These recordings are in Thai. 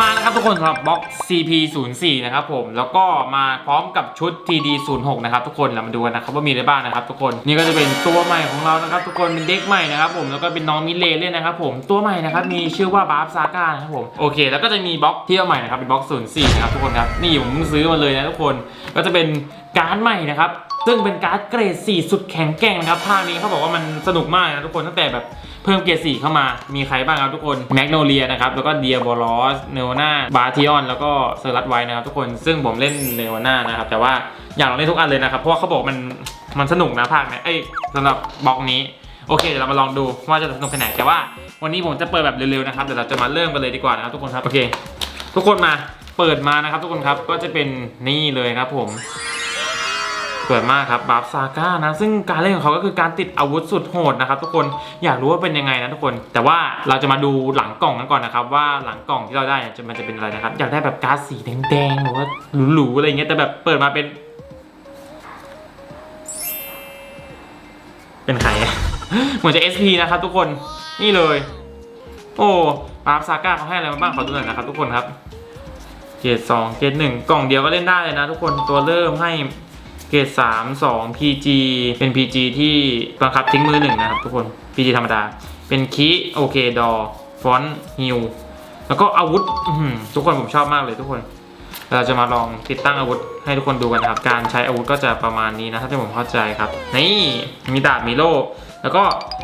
มานะครับทุกคนสำหรับบล็อก CP 0 4 นะครับผมแล้วก็มาพร้อมกับชุด TD 0 6 นะครับทุกคนเรามาดูกันนะครับว่ามีอะไรบ้างนะครับทุกคนนี่ก็จะเป็นตัวใหม่ของเรานะครับทุกคนเป็นเด็กใหม่นะครับผมแล้วก็เป็นน้องมิเลเล่นนะครับผมตัวใหม่นะครับมีชื่อว่าบาร์ฟซาก้านะครับผมโอเค แล้วก็จะมีบล็อกที่เอาใหม่นะครับเป็นบล็อก 04 นะครับทุกคนครับนี่ผมเพิ่งซื้อมาเลยนะทุกคนก็จะเป็นการ์ดใหม่นะครับซึ่งเป็นการ์ดเกรด 4 สุดแข็งแกร่งนะครับภาคนี้เขาบอกว่ามันสนุกมากนะทุกคนตั้งแต่แบบ เพิ่มเกรด4เข้ามามีใครบ้างครับทุกคนแมกโนเลียนะครับแล้วก็เดียบอลอสเนโอนาบาทิออนแล้วก็เซอร์รัตไวนะครับทุกคนซึ่งผมเล่นเนโอนานะครับแต่ว่าอยากลองเล่นทุกอันเลยนะครับเพราะว่าเขาบอกมันมันสนุกนะภาคเนี้ยเอ้ยสำหรับบล็อกนี้โอเคเดี๋ยวเรามาลองดูว่าจะสนุกแค่ไหนแต่ว่าวันนี้ผมจะเปิดแบบเร็วๆนะครับเดี๋ยวเราจะมาเริ่มกันเลยดีกว่านะครับทุกคนครับโอเค ทุกคนมาเปิดมานะครับ ทุกคนครับก็จะเป็นนี่เลยครับผม วยมากครับบัฟซาก้านะซึ่งการเล่นของเขาก็คือการติดอาวุธสุดโหดนะครับทุกคนอยากรู้ว่าเป็นยังไงนะทุกคน แต่ว่าเราจะมาดูหลังกล่องกันก่อนนะครับว่าหลังกล่องที่เราได้เนี่ยจะมันจะเป็นอะไรนะครับอยากได้แบบการ์ดสีแดงๆหรือว่าหรูๆอะไรเงี้ยแต่แบบเปิดมาเป็น เป็นใครอะเหมือนจะ SP นะครับทุกคนนี่เลย โอ้ปาฟซาก้าเขาให้อะไรมาบ้างขอดูหน่อยนะครับทุกคนครับเกรดสองเกรดหนึ่งกล่องเดียวก็เล่นได้เลยนะทุกคนตัวเริ่มให้ เกรดสามสอง PG เป็น PG ที่บังคับทิ้งมือหนึ่งนะครับทุกคน PG ธรรมดา เป็นคีโอเคดอฟอนฮิวแล้วก็อาวุธทุกคนผมชอบมากเลยทุกคน เราจะมาลองติดตั้งอาวุธให้ทุกคนดูกันนะครับ การใช้อาวุธก็จะประมาณนี้นะถ้าที่ผมเข้าใจครับ นี่มีดาบมีโล่แล้วก็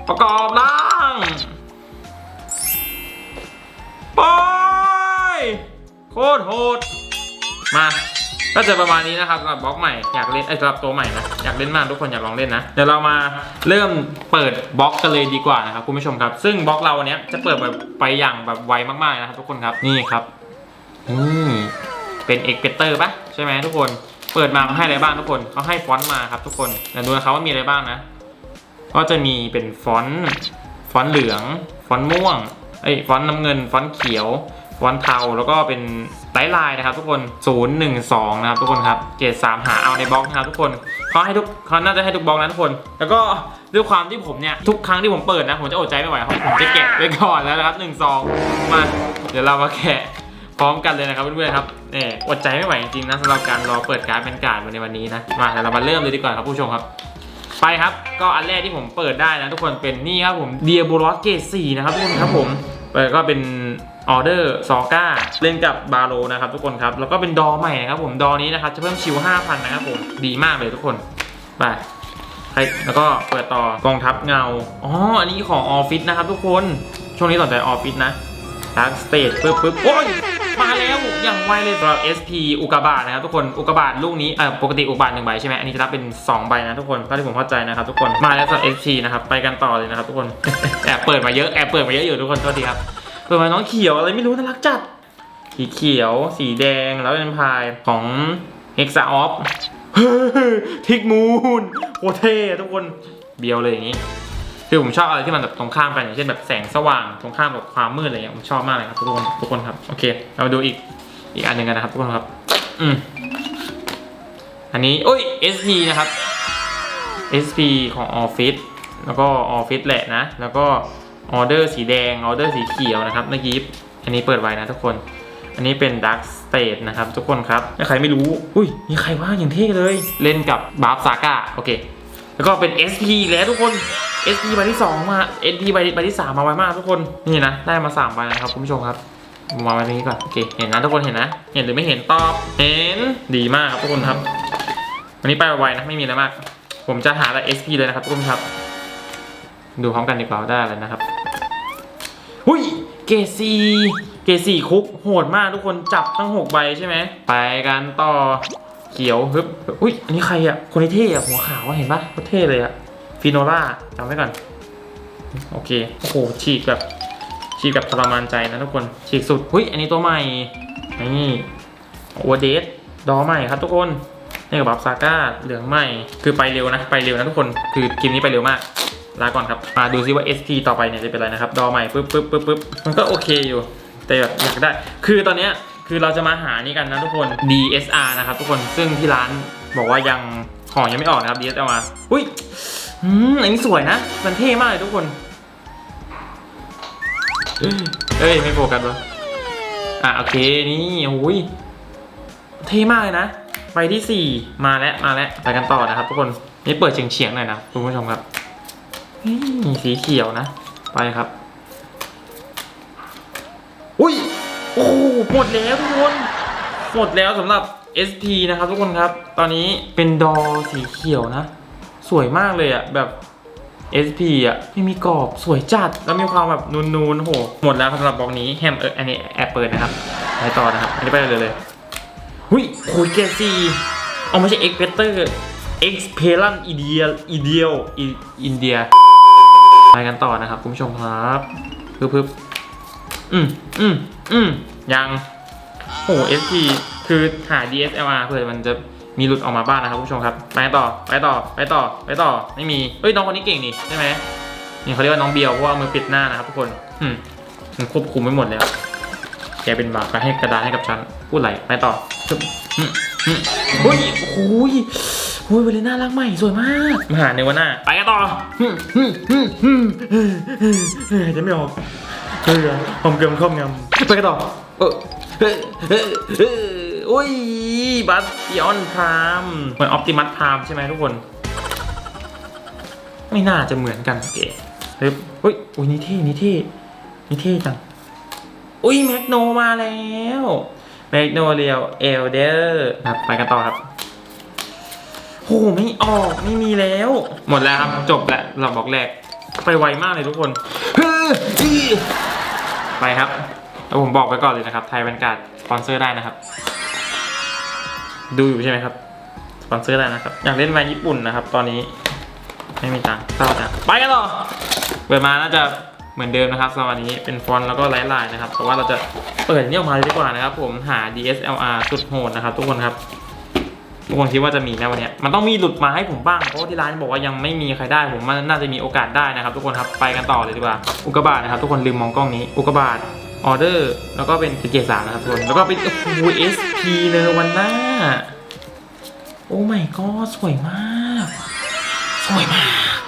ประกอบร่างไปโคตรโหดมา ก็จะประมาณนี้นะครับสำหรับบล็อกใหม่อยากเล่นไอ้สำหรับตัวใหม่นะอยากเล่นมากทุกคนอยากลองเล่นนะเดี๋ยวเรามาเริ่มเปิดบล็อกกันเลยดีกว่านะครับคุณผู้ชมครับ ซึ่งบล็อกเราวันเนี้ยจะเปิดแบบไปอย่างแบบไวมากๆนะครับทุกคนครับนี่ครับนี่เป็นเอกเปเตอร์ปะใช่ไหมทุกคนเปิดมาเขาให้อะไรบ้างทุกคนเขาให้ฟอนต์มาครับทุกคนเดี๋ยวดูนะครับว่ามีอะไรบ้างนะ ก็จะมีเป็นฟอนต์ฟอนต์เหลือง ฟอนต์ม่วงเอ้ฟอนต์น้ำเงิน ฟอนต์เขียว ฟอนเทาแล้วก็เป็นไลท์ไลน์นะครับทุกคน 012 นะครับทุกคนครับ เกรด3หาเอาในบล็อกนะครับทุกคนเขาให้ทุกเขาน่าจะให้ทุกบล็อกนะทุกคน แล้วก็ด้วยความที่ผมเนี่ย ทุกครั้งที่ผมเปิดนะ ผมจะอดใจไม่ไหวครับผมจะแกะไว้ก่อนแล้วนะครับ 1 2 มา เดี๋ยวเรามาแกะพร้อมกันเลยนะครับเพื่อนๆครับเนี่ยอดใจไม่ไหวจริงๆนะสำหรับการรอเปิดการ์ดเป็นการ์ดในวันนี้นะ มาเดี๋ยวเรามาเริ่มเลยดีกว่าครับผู้ชมครับไปครับ ก็อันแรกที่ผมเปิดได้นะทุกคนเป็นนี่ครับผมเดียบูลอสเกตสี่นะครับทุกคนครับผม แล้วก็เป็นออเดอร์ซอก้าเล่นกับบาโลนะครับทุกคนครับ แล้วก็เป็นดอใหม่นะครับผมดอนี้นะครับจะเพิ่มชิว5,000 นะครับผม ดีมากเลยทุกคน ไปแล้วก็เปิดต่อกองทัพเงา อ๋อ อันนี้ของออฟฟิศนะครับทุกคน ช่วงนี้สนใจออฟฟิศนะ ดาร์กสเตทปึ๊บปึ๊บโอ้ยมาแล้วอย่างไวเลยสำหรับ SP อุกกาบาตนะครับทุกคนอุกกาบาตลูกนี้เอ่อปกติอุกกาบาตหนึ่งใบใช่ไหมอันนี้จะรับเป็น 2 ใบนะทุกคนก็ที่ผมเข้าใจนะครับทุกคนมาแล้วสำหรับ SP นะครับไปกันต่อเลยนะครับทุกคนแอบเปิดมาเยอะแอบเปิดมาเยอะอยู่ทุกคนโทษทีครับเปิดมาน้องเขียวอะไรไม่รู้น่ารักจัดสีเขียว สีแดงแล้วเป็นพายของ h e x a o f ทิกมูนโคเท่ทุกคนเบียวเลยอย่างนี้ คือผมชอบอะไรที่มันแบบตรงข้ามกันอย่างเช่นแบบแสงสว่างตรงข้ามกับความมืดอะไรเงี้ยผมชอบมากเลยครับทุกคนทุกคนครับโอเค เรามาดูอีกอีกอันหนึ่งกันนะครับทุกคนครับ อืมอันนี้โอ้ย SP นะครับ SP ของออฟฟิศแล้วก็ออฟฟิศแหละนะ แล้วก็ออเดอร์สีแดงออเดอร์สีเขียวนะครับเมื่อกี้อันนี้เปิดไว้นะทุกคน อันนี้เป็น Dark State นะครับ ทุกคนครับถ้าใครไม่รู้ อุ้ยมีใครว่าอย่างเท่เลย เล่นกับ บาร์ฟซาก้าโอเค แล้วก็เป็น SP แล้วทุกคน SP ใบที่ 2 มา SP ใบใบที่ 3 มาไวมากทุกคน นี่นะ ได้มา3ใบนะครับคุณผู้ชมครับมางไว้ตรงนี้ก่อน โอเค เห็นนะทุกคนเห็นนะ เห็นหรือไม่เห็นตอบ เห็น ดีมากครับทุกคนครับ วันนี้ไปไวๆนะ ไม่มีอะไรมาก ผมจะหาแต่ SP เลยนะครับทุกคนครับ ดูพร้อมกันดีกว่าว่าได้อะไรนะครับ หุ้ยเกซีเกรดสี่คุกโหดมากทุกคนจับตั้งหกใบใช่ไหม ไปกันต่อ เขียวฮึบอุ้ยอันนี้ใครอะ คนที่เท่อะหัวขาวเห็นปะเท่เลยอะฟิโนล่าจำไว้ก่อน โอเค โอ้โห ฉีกแบบ ฉีกแบบทรมานใจนะทุกคน ฉีกสุดหุ้ยอันนี้ตัวใหม่ นี่โอเวอร์เดสดอใหม่ครับทุกคนนี่กับบับซาก้าเหลืองใหม่ คือไปเร็วนะ ไปเร็วนะทุกคน คือเกมนี้ไปเร็วมาก ลาก่อนครับ มาดูซิว่า SP ต่อไปเนี่ยจะเป็นอะไรนะครับ ดอใหม่ปึ๊บปึ๊บปึ๊บปึ๊บมันก็โอเคอยู่ แต่แบบอยากได้ คือตอนเนี้ย คือเราจะมาหานี่กันนะทุกคน DSR นะครับทุกคนซึ่งที่ร้านบอกว่ายังของยังไม่ออกนะครับ DSR มาอุ้ยอืมอันนี้สวยนะ มันเท่มากเลยทุกคนเอ้ยไม่โฟกัสวะอะโอเคนี่โอ้ยเท่มากเลยนะใบที่สี่มาแล้วมาแล้วไปกันต่อนะครับ ทุกคนนี่เปิดเฉียงเฉียงๆหน่อยนะคุณผู้ชมครับนี่สีเขียวนะ ไปครับ อุ้ย หมดแล้วทุกคนหมดแล้วสำหรับ SP นะครับทุกคนครับ ตอนนี้เป็นดอสีเขียวนะ สวยมากเลยอะแบบ SP อะไม่มีกรอบสวยจัด แล้วมีความแบบนูนๆโหหมดแล้วสำหรับบล็อกนี้แฮมเอออันนี้แอบเปิดนะครับไปต่อนะครับอันนี้ไปเลยเลยหุยโคุยเกซีเอาไม่ใช่ X p e t e r X p e l a n Ideal Ideal i n d i a ไปกันต่อนะครับคุณผู้ชมครับพึบพึบอืมอืมอืม ยังโอ้โห SP คือหา DSLR เพื่อมันจะมีหลุดออกมาบ้างนะครับผู้ชมครับ ไปต่อ ไปต่อ ไปต่อ ไปต่อ ไม่มี เอ้ยน้องคนนี้เก่งนี่ใช่ไหมนี่เขาเรียกว่าน้องเบียวเพราะว่ามือปิดหน้านะครับทุกคนอืมมันควบคุมไม่หมดแล้ว แกเป็นบาปไปให้กระดานให้กับฉัน พูดไหลไปต่อฮึบอืมอืมเฮ้ยโอ้โหยโอ้ยเวเลน่ารักใหม่สวยมากมาหาในวันหน้า ไปกันต่อจะไม่ออกเฮ้ยหอมเกลือมครอบงำไปกันต่อ เออเฮ้ยเฮ้ยเฮ้ยโอ้ยบัสติอนพรามเหมือนออปติมัสพรามใช่ไหมทุกคน ไม่น่าจะเหมือนกันโอเคเฮ้ยเฮ้ยอุ้ยนี่เท่นี่เท่นี่เท่จังอุ้ยแมกโนมาแล้วแมกโนเรียวเอลเดอร์ครับไปกันต่อครับโหไม่ออกไม่มีแล้ว หมดแล้วครับจบแล้วเราบอกแรก ไปไวมากเลยทุกคนไปครับ แล้วผมบอกไปก่อนเลยนะครับไทยแวนการ์ดสปอนเซอร์ได้นะครับ ดูอยู่ใช่ไหมครับสปอนเซอร์ได้นะครับ อยากเล่นแวนญี่ปุ่นนะครับ ตอนนี้ไม่มีตังค์เศร้าจังไปกันต่อเปิดมาน่าจะเหมือนเดิมนะครับสำหรับวันนี้เป็นฟอนต์แล้วก็ไลท์ไลน์นะครับแต่ว่าเราจะเปิดนี่ออกมาเลยดีกว่านะครับ ผมหา DSLR สุดโหดนะครับ ทุกคนครับทุกคนคิดว่าจะมีไหมวันนี้มันต้องมีหลุดมาให้ผมบ้างเพราะที่ร้านบอกว่ายังไม่มีใครได้ผมว่าน่าจะมีโอกาสได้นะครับ ทุกคนครับไปกันต่อเลยดีกว่าอุกกาบาตนะครับ ทุกคนลืมมองกล้องนี้อุกกาบาต ออเดอร์แล้วก็เป็นเกรดสามนะครับทุกคนแล้วก็เป็นโอ้โห SP เนอวันหน้า โอ้ไม่ก็สวยมาก สวยมาก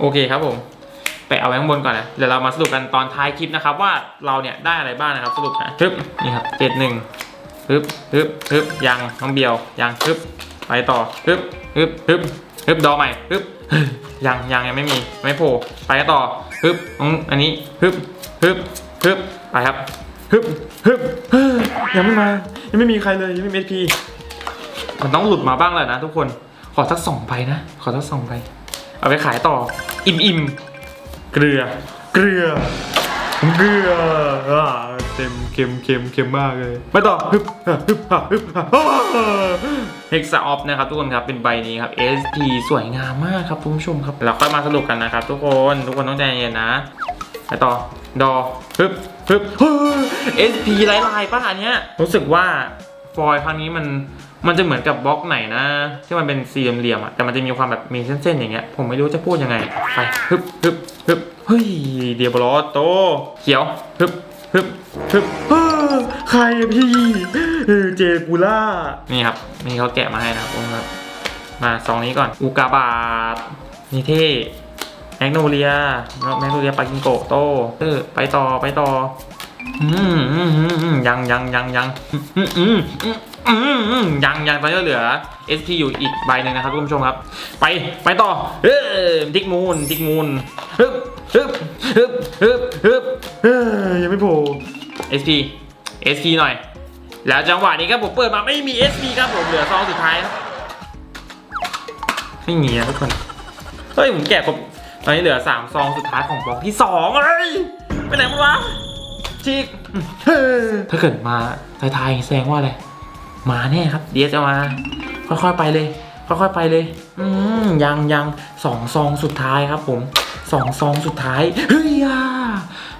โอเคครับผม ไปเอาไว้ข้างบนก่อนนะ เดี๋ยวเรามาสรุปกันตอนท้ายคลิปนะครับ ว่าเราเนี่ยได้อะไรบ้างนะครับสรุปนะฮึบนี่ครับเจ็ดหนึ่งฮึบฮึบฮึบยังน้องเบียวยังฮึบไปต่อฮึบฮึบฮึบฮึบดอใหม่ฮึบยังยังยังไม่มีไม่โผล่ไปต่อฮึบอันนี้ฮึบฮึบ ฮึบไปครับฮึบฮึบยังไม่มายังไม่มีใครเลยยังไม่มีเอพีมันต้องหลุดมาบ้างแหละนะทุกคนขอสักสองใบนะขอสักสองใบเอาไปขายต่อ อิ่มอิ่มเกลือ เกลือเกลืออ่าเต็มเค็มเค็มเค็มมากเลยไปต่อฮึบฮึบฮึบเฮกซาออฟนะครับทุกคนครับเป็นใบนี้ครับ SP สวยงามมากครับคุณผู้ชมครับเราค่อยมาสรุปกันนะครับทุกคนทุกคนต้องใจเย็นนะไปต่อ ดอฮึบฮึบเฮ้ย SP ลายลายๆป่ะอันเนี้ยรู้สึกว่าฟอยล์ครั้งนี้มันมันจะเหมือนกับบล็อกไหนนะ ที่มันเป็นสี่เหลี่ยมๆอะแต่มันจะมีความแบบมีเส้นๆอย่างเงี้ยผมไม่รู้จะพูดยังไงไปฮึบฮึบฮึบเฮ้ยเดียบลอโตเขียวฮึบฮึบฮึบใครพี่เจกูล่านี่ครับนี่เขาแกะมาให้นะครับผมครับมาซองนี้ก่อนอุกาบาตนี่เท่ แมกโนเลียแมกโนเลียปากิงโกโตเออไปต่อไปต่อืมอืมอืมยังยังยังยังอืมอืมอืมอืมยังยังตอนนี้เหลือ SP อยู่อีกใบหนึ่งนะครับคุณผู้ชมครับ ไปไปต่อเออดิกมูนดิกมูนฮึบฮึบฮึบฮึบฮึบเออยังไม่โผล่ SP SP หน่อย แล้วจังหวะนี้ครับผมเปิดมาไม่มี SP ครับผมเหลือซองสุดท้ายครับไม่มีนะทุกคนเฮ้ยผมแกะครบ อนนี้เหลือสามซองสุดท้ายของบล็อกที่สองเอ้ยไปไหนหมดวะจิกถ้าเกิดมาท้ายๆแสดงว่าอะไร มาแน่ครับ เดียจะมา ค่อยๆไปเลย ค่อยๆไปเลย อืมยังยังสองซองสุดท้ายครับผมสองซองสุดท้าย เฮ้ยอะ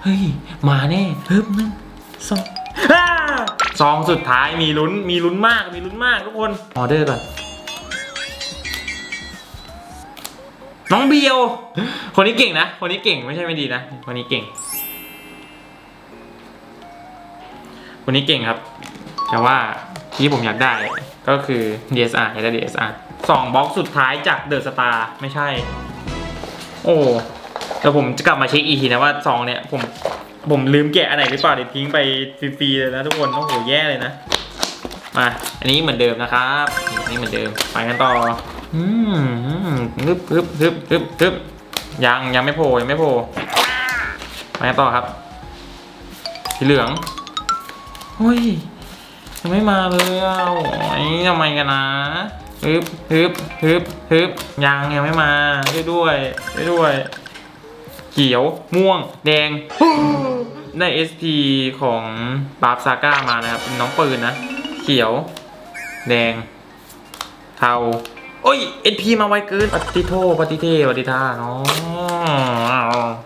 เฮ้ย มาแน่ฮึบหนึ่งสองอ่าซองสุดท้ายมีลุ้น มีลุ้นมาก มีลุ้นมากทุกคน ออเดอร์ก่อน น้องเบียว คนนี้เก่งนะ คนนี้เก่งไม่ใช่ไม่ดีนะ คนนี้เก่ง คนนี้เก่งครับ แต่ว่าที่ผมอยากได้ก็คือ DSR อยากได้ DSR สองบล็อกสุดท้ายจากเดอะสตาร์ไม่ใช่ โอ้แต่ผมจะกลับมาเช็คอีกทีนะว่าซองเนี่ยผมผมลืมแกะอันไหนหรือเปล่าเดี๋ยวทิ้งไปฟรีๆเลยนะทุกคนโอ้โหแย่เลยนะ มา อันนี้เหมือนเดิมนะครับ อันนี้เหมือนเดิม ไปกันต่อ อืมฮึบฮึบฮึบฮึบฮึบยังยังไม่โผล่ยังไม่โผล่ไปต่อครับ สีเหลืองเฮ้ยยังไม่มาเลยอะโอ้ยทำไมกันนะฮึบฮึบฮึบฮึบยังยังไม่มาช่วยด้วยช่วยด้วย เขียวม่วง แดงได้ SP ของบาร์บซาก้ามานะครับเป็นน้องปืนนะ เขียว แดง เทา โอ้ย SP มาไวเกินปฏิโทปฏิเทปฏิทาเนาะ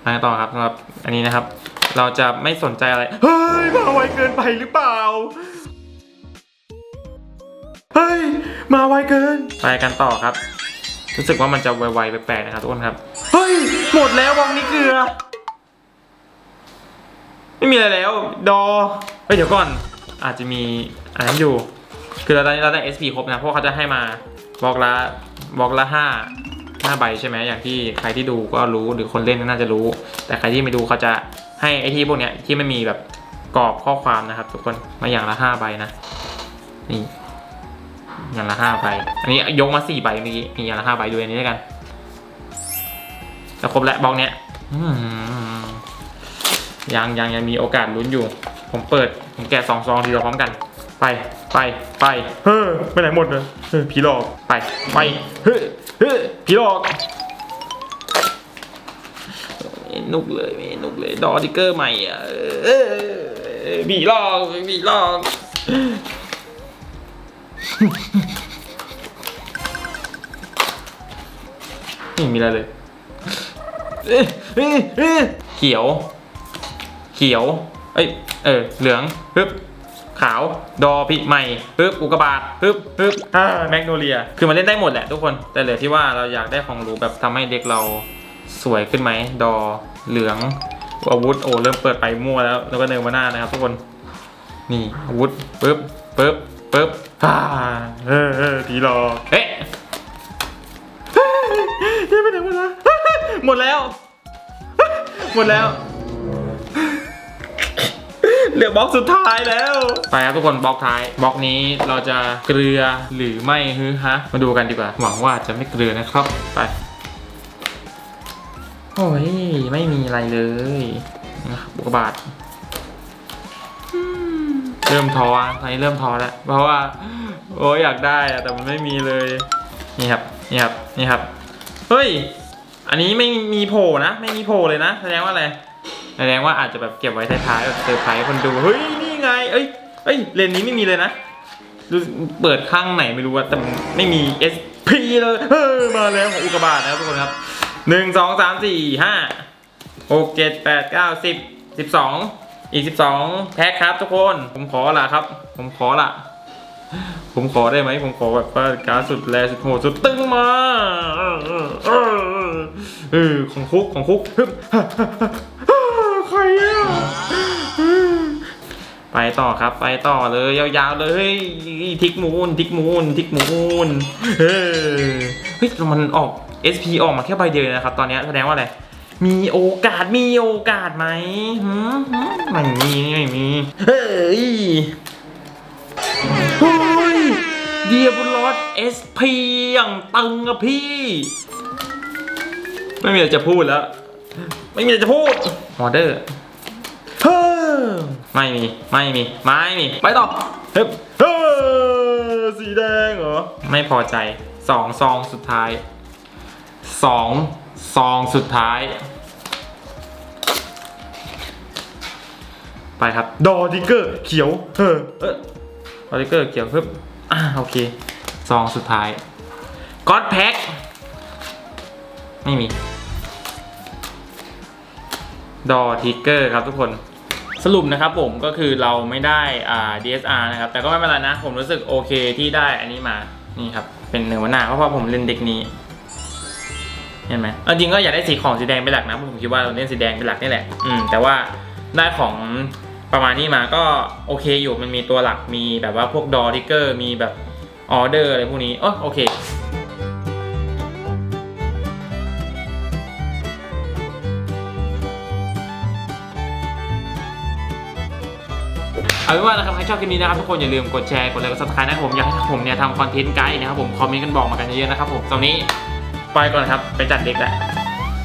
ไปต่อครับสำหรับอันนี้นะครับ เราจะไม่สนใจอะไร เฮ้ย มาไวเกินไปหรือเปล่า เฮ้ย มาไวเกิน ไปกันต่อครับ รู้สึกว่ามันจะไวๆแปลกๆนะครับทุกคนครับ เฮ้ย หมดแล้ววังนี้เกลือ ไม่มีอะไรแล้ว ดอเฮ้ยเดี๋ยวก่อน อาจจะมีอันนั้นอยู่ คือเราได้เราได้ SP ครบนะ เพราะเขาจะให้มา บล็อกละบล็อกละห้าห้าใบใช่ไหมอย่างที่ใครที่ดูก็รู้หรือคนเล่นก็น่าจะรู้ แต่ใครที่ไม่ดูเขาจะให้ไอที่พวกเนี้ยที่ไม่มีแบบกรอบข้อความนะครับ ทุกคนมาอย่างละห้าใบนะนี่อย่างละห้าใบอันนี้ยกมาสี่ใบเมื่อกี้มีอย่างละห้าใบดูอันนี้ด้วยกันจะครบแล้วบล็อกเนี้ยยังยังยังมีโอกาสลุ้นอยู่ ผมเปิด ผมแกะสองซองทีเดียวพร้อมกัน ไป ไปไปเฮ้อไปไหนหมดเลยเฮ้อผีหลอกไปไปเฮ้อเฮ้อผีหลอกไม่นุกเลยไม่นุกเลยดอติกเกอร์ใหม่อะเออผีหลอกผีหลอกไม่มีอะไรเลยเอ้ยเอ้ยเอ้ยเขียว เขียว เอ้ยเออเหลืองปึ๊บ ขาว ดอพิใหม่ปึ๊บอุกกาบาตปึ๊บปึ๊บอ่าแมกโนเลีย คือมันเล่นได้หมดแหละทุกคน แต่เหลือที่ว่าเราอยากได้ของรูแบบทำให้เด็กเราสวยขึ้นไหม ดอเหลือง อาวุธ โอ้ เริ่มเปิดไปมั่วแล้ว แล้วก็เนิร์มาหน้านะครับทุกคน นี่อาวุธปึ๊บปึ๊บปึ๊บอ่าเออผีหลอกเอ๊ะยังไม่ถึงเวลาหมดแล้วหมดแล้ว เหลือบล็อกสุดท้ายแล้ว ไปครับทุกคนบล็อกท้ายบล็อกนี้เราจะเกลือหรือไม่ฮึฮะ มาดูกันดีกว่า หวังว่าจะไม่เกลือนะครับ ไป โอ้ย ไม่มีอะไรเลยนะครับอุกบาตอืมเริ่มท้ออะตอนนี้เริ่มท้อแล้ว เพราะว่า โอ้ยอยากได้อะแต่มันไม่มีเลย นี่ครับ นี่ครับ นี่ครับ เฮ้ย อันนี้ไม่มีโผล่นะ ไม่มีโผล่เลยนะ แสดงว่าอะไร แสดงว่าอาจจะแบบเก็บไว้ท้ายๆแบบเซอร์ไพรส์คนดู เฮ้ย นี่ไง เอ้ย เอ้ย เลนนี้ไม่มีเลยนะดูเปิดข้างไหนไม่รู้ว่าแต่ไม่มี SP เลยเฮ้ยมาแล้วของอุกกาบาตนะครับทุกคนครับหนึ่งสองสามสี่ห้าหกเจ็ดแปดเก้าสิบสิบสองอีกสิบสองแพ็คครับทุกคน ผมขอละครับ ผมขอละผมขอได้ไหมผมขอแบบว่าการสุดแรงสุดโหดสุดตึงมาเออเออเออเออของคุกของคุกฮึบใครอะ ไปต่อครับ ไปต่อเลยยาวๆเลยทิกมูนทิกมูนทิกมูนเออเฮ้ยมันออก SP ออกมาแค่ใบเดียวนะครับ ตอนนี้แสดงว่าอะไรมีโอกาสมีโอกาสไหมหืมไม่มีไม่มีเฮ้ยเฮ้ยเดียบุลอสเอสพีอย่างตึงอะพี่ ไม่มีอะไรจะพูดแล้ว ไม่มีอะไรจะพูดออเดอร์ ไม่มี ไม่มี ไม่มี ไปต่อเฮ้ยเฮ้อสีแดงเหรอ ไม่พอใจสองซองสุดท้ายสองซองสุดท้าย ไปครับ ดอดิเกอร์เขียว เฮ้อเออออริเกอร์เกี่ยวปึ๊บอ่าโอเคซองสุดท้ายก็อดแพ็คไม่มี ดอทิกเกอร์ครับทุกคน สรุปนะครับผมก็คือเราไม่ได้อ่า DSR นะครับ แต่ก็ไม่เป็นไรนะ ผมรู้สึกโอเคที่ได้อันนี้มานี่ครับ เป็นเนื้อวนาเพราะว่าผมเล่นเด็กนี้เห็นไหมเอาจริงก็อยากได้สีของสีแดงเป็นหลักนะผมคิดว่าเราเล่นสีแดงเป็นหลักนี่แหละอืมแต่ว่าได้ของประมาณนี้มาก็โอเคอยู่มันมีตัวหลักมีแบบว่าพวกดอทิกเกอร์มีแบบออเดอร์อะไรพวกนี้โอโอเค เอาเป็นว่านะครับใครชอบคลิปนี้นะครับทุกคนอย่าลืมกดแชร์กดไลค์กดซับสไครต์นะครับผมอยากให้ผมเนี่ยทำคอนเทนต์ไกด์นะครับผมคอมเมนต์กันบอกมากันเยอะๆนะครับผมตอนนี้ไปก่อนครับไปจัดเด็กแล้ว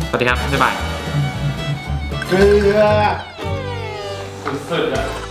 สวัสดีครับบ๊ายบายเกลือสุดๆอะ